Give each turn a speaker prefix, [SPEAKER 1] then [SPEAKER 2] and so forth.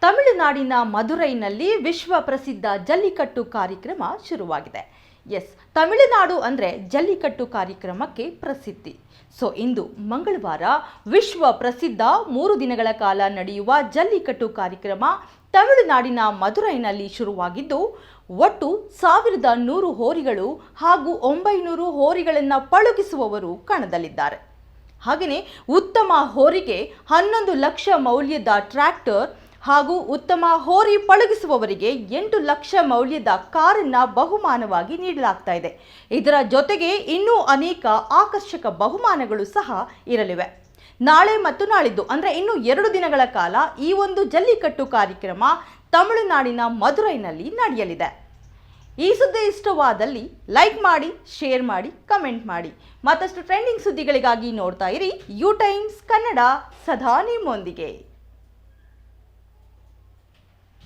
[SPEAKER 1] ತಮಿಳುನಾಡಿನ ಮಧುರೈನಲ್ಲಿ ವಿಶ್ವ ಪ್ರಸಿದ್ಧ ಜಲ್ಲಿಕಟ್ಟು ಕಾರ್ಯಕ್ರಮ ಶುರುವಾಗಿದೆ. ಎಸ್, ತಮಿಳುನಾಡು ಅಂದರೆ ಜಲ್ಲಿಕಟ್ಟು ಕಾರ್ಯಕ್ರಮಕ್ಕೆ ಪ್ರಸಿದ್ಧಿ. ಸೊ, ಇಂದು ಮಂಗಳವಾರ ವಿಶ್ವ ಪ್ರಸಿದ್ಧ ಮೂರು ದಿನಗಳ ಕಾಲ ನಡೆಯುವ ಜಲ್ಲಿಕಟ್ಟು ಕಾರ್ಯಕ್ರಮ ತಮಿಳುನಾಡಿನ ಮಧುರೈನಲ್ಲಿ ಶುರುವಾಗಿದ್ದು, ಒಟ್ಟು ಸಾವಿರದ ನೂರು ಹೋರಿಗಳು ಹಾಗೂ ಒಂಬೈನೂರು ಹೋರಿಗಳನ್ನು ಪಳುಗಿಸುವವರು ಕಣದಲ್ಲಿದ್ದಾರೆ. ಹಾಗೆಯೇ ಉತ್ತಮ ಹೋರಿಗೆ ಹನ್ನೊಂದು ಲಕ್ಷ ಮೌಲ್ಯದ ಟ್ರ್ಯಾಕ್ಟರ್ ಹಾಗೂ ಉತ್ತಮ ಹೋರಿ ಪಳಗಿಸುವವರಿಗೆ ಎಂಟು ಲಕ್ಷ ಮೌಲ್ಯದ ಕಾರನ್ನ ಬಹುಮಾನವಾಗಿ ನೀಡಲಾಗ್ತಾ ಇದೆ. ಇದರ ಜೊತೆಗೆ ಇನ್ನೂ ಅನೇಕ ಆಕರ್ಷಕ ಬಹುಮಾನಗಳು ಸಹ ಇರಲಿವೆ. ನಾಳೆ ಮತ್ತು ನಾಳಿದ್ದು, ಅಂದರೆ ಇನ್ನು ಎರಡು ದಿನಗಳ ಕಾಲ ಈ ಒಂದು ಜಲ್ಲಿಕಟ್ಟು ಕಾರ್ಯಕ್ರಮ ತಮಿಳುನಾಡಿನ ಮಧುರೈನಲ್ಲಿ ನಡೆಯಲಿದೆ. ಈ ಸುದ್ದಿ ಇಷ್ಟವಾದಲ್ಲಿ ಲೈಕ್ ಮಾಡಿ, ಶೇರ್ ಮಾಡಿ, ಕಮೆಂಟ್ ಮಾಡಿ. ಮತ್ತಷ್ಟು ಟ್ರೆಂಡಿಂಗ್ ಸುದ್ದಿಗಳಿಗಾಗಿ ನೋಡ್ತಾ ಇರಿ ಯು ಟೈಮ್ಸ್ ಕನ್ನಡ ಸದಾ ನಿಮ್ಮೊಂದಿಗೆ.